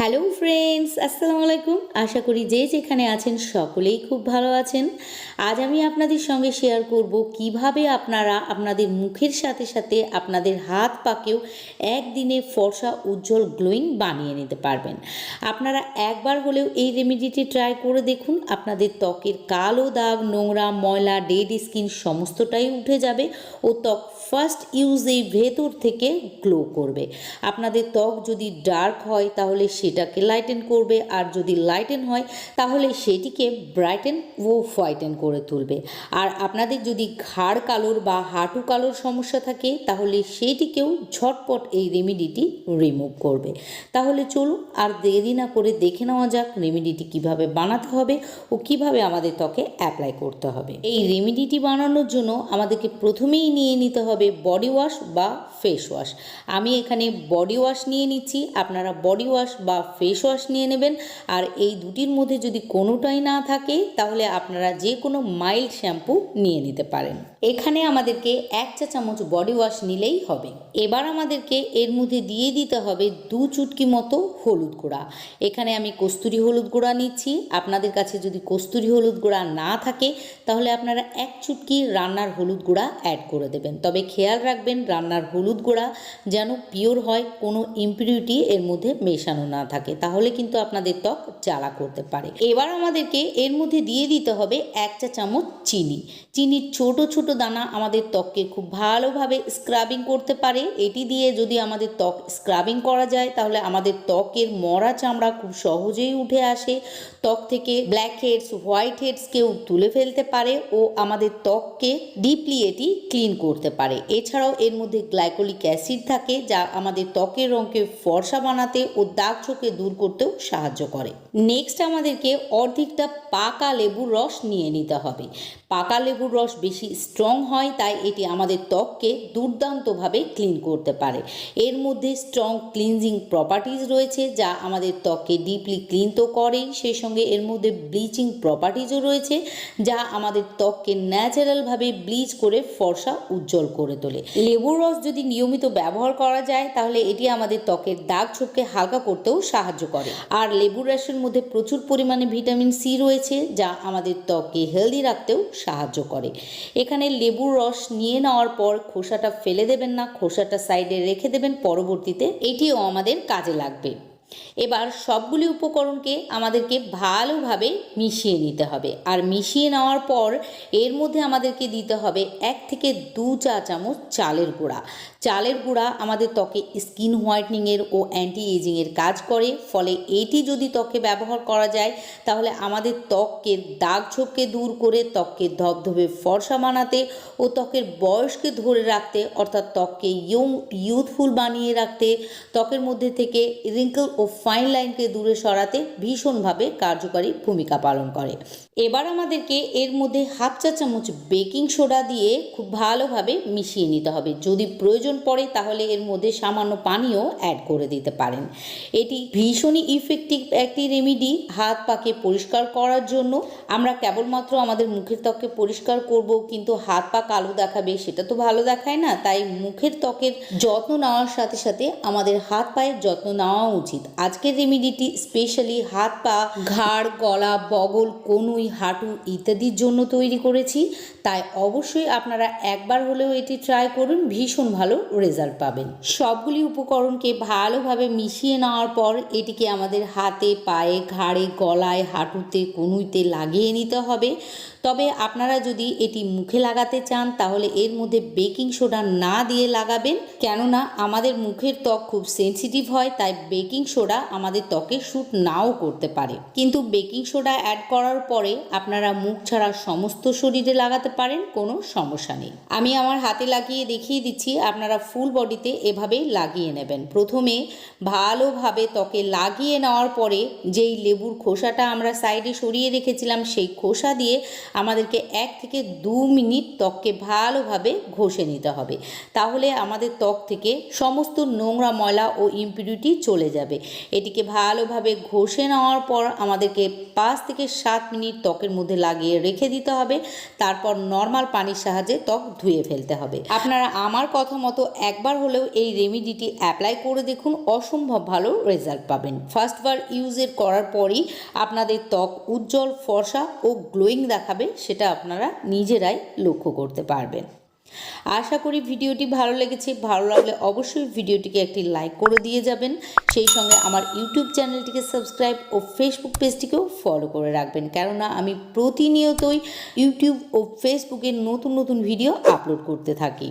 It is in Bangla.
হ্যালো ফ্রেন্ডস আসসালামু আলাইকুম আশা করি যে যেখানে আছেন সকলেই খুব ভালো আছেন। আজ আমি আপনাদের সঙ্গে শেয়ার করব কীভাবে আপনারা আপনাদের মুখের সাথে সাথে আপনাদের হাত পাকেও একদিনে ফর্সা উজ্জ্বল গ্লোয়িং বানিয়ে নিতে পারবেন। আপনারা একবার হলেও এই রেমেডিটি ট্রাই করে দেখুন। আপনাদের ত্বকের কালো দাগ, নোংরা, ময়লা ডেড স্কিন সমস্তটাই উঠে যাবে ও ত্বক ফার্স্ট ইউজেই ভেতর থেকে গ্লো করবে। আপনাদের ত্বক যদি ডার্ক হয় তাহলে সেটাকে লাইটেন করবে। আর যদি লাইটেন হয়, তাহলে সেটিকে ব্রাইটেন ও হোয়াইটেন করে তুলবে। আর আপনাদের যদি ঘাড় কালোর বা হাঁটু কালোর সমস্যা থাকে, তাহলে সেটিকেও ঝটপট এই রেমিডিটি রিমুভ করবে। তাহলে চলুন আর দেরি না করে দেখে নেওয়া যাক রেমেডিটি কীভাবে বানাতে হবে ও কীভাবে আমাদের ত্বকে অ্যাপ্লাই করতে হবে। এই রেমেডিটি বানানোর জন্য আমাদেরকে প্রথমেই নিয়ে নিতে হবে বডি ওয়াশ বা ফেস ওয়াশ আমি এখানে বডি ওয়াশ নিয়ে নিচ্ছি। আপনারা বডি ওয়াশ বা ফেস ওয়াশ নিয়ে নেবেন। আর এই দুটির মধ্যে যদি কোনোটাই না থাকে, তাহলে আপনারা যে কোনো মাইল্ড শ্যাম্পু নিয়ে নিতে পারেন। এখানে আমাদেরকে এক চা চামচ বডি ওয়াশ নিলেই হবে। এবার আমাদেরকে এর মধ্যে দিয়ে দিতে হবে দু চুটকি মতো হলুদ গুঁড়া। এখানে আমি কস্তুরি হলুদ গুঁড়া নিচ্ছি। আপনাদের কাছে যদি কস্তুরি হলুদ গুঁড়া না থাকে, তাহলে আপনারা এক চুটকি রান্নার হলুদ গুঁড়া অ্যাড করে দেবেন। তবে খেয়াল রাখবেন, রান্নার হলুদ গুঁড়া যেন পিওর হয়, কোনো ইম্পিউরিটি এর মধ্যে মেশানো না থাকে। তাহলে কিন্তু আপনাদের ত্বক জ্বালা করতে পারে। এবার আমাদেরকে এর মধ্যে দিয়ে দিতে হবে এক চা চামচ চিনি। চিনির ছোট ছোট দানা আমাদের ত্বককে খুব ভালোভাবে স্ক্রাবিং করতে পারে। এটি দিয়ে যদি আমাদের ত্বক স্ক্রাবিং করা যায়, তাহলে আমাদের ত্বকের মরা চামড়া খুব সহজেই উঠে আসে। ত্বক থেকে ব্ল্যাক হেডস হোয়াইট হেডসকেও তুলে ফেলতে পারে ও আমাদের ত্বককে ডিপলি এটি ক্লিন করতে পারে। এছাড়াও এর মধ্যে গ্লাইকোলিক অ্যাসিড থাকে, যা আমাদের ত্বকের রঙকে ফর্সা বানাতে ও দাগ ছোকে দূর করতেও সাহায্য করে। নেক্সট আমাদেরকে অর্ধেকটা পাকা লেবুর রস নিয়ে নিতে হবে। পাকা লেবুর রস বেশি স্ট্রং হয়, তাই এটি আমাদের ত্বককে দুর্দান্তভাবে ক্লিন করতে পারে। এর মধ্যে স্ট্রং ক্লিনজিং প্রপার্টিজ রয়েছে, যা আমাদের ত্বককে ডিপলি ক্লিন তো করেই, সেই সঙ্গে এর মধ্যে ব্লিচিং প্রপার্টিজও রয়েছে, যা আমাদের ত্বককে ন্যাচারালভাবে ব্লিচ করে ফর্সা উজ্জ্বল করে তোলে। লেবুর রস যদি নিয়মিত ব্যবহার করা যায়, তাহলে এটি আমাদের ত্বকের দাগ ছোপকে হালকা করতেও সাহায্য করে। আর লেবুর রসের মধ্যে প্রচুর পরিমাণে ভিটামিন সি রয়েছে, যা আমাদের ত্বককে হেলদি রাখতেও সাহায্য করে। এখানে লেবুর রস নিয়ে নেওয়ার পর খোসাটা ফেলে দেবেন না, খোসাটা সাইডে রেখে দেবেন, পরবর্তীতে এটিও আমাদের কাজে লাগবে। এবার সবগুলি উপকরণকে আমাদেরকে ভালোভাবে মিশিয়ে নিতে হবে। আর মিশিয়ে নেওয়ার পর এর মধ্যে আমাদেরকে দিতে হবে এক থেকে দু চা চামচ চালের গুঁড়া। চালের গুঁড়া আমাদের ত্বকে স্কিন হোয়াইটনিংয়ের ও অ্যান্টি এজিংয়ের কাজ করে, ফলে এটি যদি ত্বকে ব্যবহার করা যায়, তাহলে আমাদের ত্বককে দাগ ছোপকে দূর করে, ত্বককে ধবধবে ফর্সা বানাতে ও ত্বকের বয়সকে ধরে রাখতে, অর্থাৎ ত্বককে ইয়ং ইউথফুল বানিয়ে রাখতে, ত্বকের মধ্যে থেকে রিঙ্কল ও ফাইন লাইনকে দূরে সরাতে ভীষণভাবে কার্যকারী ভূমিকা পালন করে। এবার আমাদেরকে এর মধ্যে হাফ চা চামচ বেকিং সোডা দিয়ে খুব ভালোভাবে মিশিয়ে নিতে হবে। যদি প্রয়োজন পড়ে তাহলে এর মধ্যে সামান্য পানিও অ্যাড করে দিতে পারেন। এটি ভীষণই ইফেক্টিভ একটি রেমিডি হাত পাকে পরিষ্কার করার জন্য আমরা কেবলমাত্র আমাদের মুখের ত্বককে পরিষ্কার করব, কিন্তু হাত পা কালো দেখাবে সেটা তো ভালো দেখায় না। তাই মুখের ত্বকের যত্ন নেওয়ার সাথে সাথে আমাদের হাত পায়ের যত্ন নেওয়া উচিত। আজকের রেমিডিটি স্পেশালি হাত পা, ঘাড়, গলা, বগল, কনুই, হাঁটু ইত্যাদির জন্য তৈরি করেছি। তাই অবশ্যই আপনারা একবার হলেও এটি ট্রাই করুন, ভীষণ ভালো রেজাল্ট পাবেন। সবগুলি উপকরণকে ভালোভাবে মিশিয়ে নেওয়ার পর এটিকে আমাদের হাতে, পায়ে, ঘাড়ে, গলায়, হাঁটুতে, কনুইতে লাগিয়ে নিতে হবে। তবে আপনারা যদি এটি মুখে লাগাতে চান, তাহলে এর মধ্যে বেকিং সোডা না দিয়ে লাগাবেন। কেননা আমাদের মুখের ত্বক খুব সেন্সিটিভ হয়, তাই বেকিং সোডা আমাদের ত্বকে শ্যুট নাও করতে পারে। কিন্তু বেকিং সোডা অ্যাড করার পরে আপনারা মুখ ছাড়া সমস্ত শরীরে লাগাতে পারেন, কোনো সমস্যা নেই। আমি আমার হাতে লাগিয়ে দেখিয়ে দিচ্ছি, আপনারা ফুল বডিতে এভাবেই লাগিয়ে নেবেন। প্রথমে ভালোভাবে ত্বকে লাগিয়ে নেওয়ার পরে যেই লেবুর খোসাটা আমরা সাইডে সরিয়ে রেখেছিলাম, সেই খোসা দিয়ে আমাদেরকে এক থেকে দু মিনিট ত্বককে ভালোভাবে ঘষে নিতে হবে। তাহলে আমাদের ত্বক থেকে সমস্ত নোংরা ময়লা ও ইম্পিউরিটি চলে যাবে। এটিকে ভালোভাবে ঘষে নেওয়ার পর আমাদেরকে পাঁচ থেকে সাত মিনিট ত্বকের মধ্যে লাগিয়ে রেখে দিতে হবে। তারপর নর্মাল পানির সাহায্যে ত্বক ধুয়ে ফেলতে হবে। আপনারা আমার কথা মতো একবার হলেও এই রেমিডিটি অ্যাপ্লাই করে দেখুন, অসম্ভব ভালো রেজাল্ট পাবেন। ফার্স্টবার ইউজের করার পরই আপনাদের ত্বক উজ্জ্বল, ফর্সা ও গ্লোয়িং দেখাবে, সেটা আপনারা নিজেরাই লক্ষ্য করতে পারবেন। আশা করি ভিডিওটি ভালো লেগেছে। ভালো লাগলে অবশ্যই ভিডিওটিকে একটি লাইক করে দিয়ে যাবেন। সেই সঙ্গে আমার ইউটিউব চ্যানেলটিকে সাবস্ক্রাইব ও ফেসবুক পেজটিকেও ফলো করে রাখবেন। কেননা আমি প্রতিনিয়তই ইউটিউব ও ফেসবুকে নতুন নতুন ভিডিও আপলোড করতে থাকি।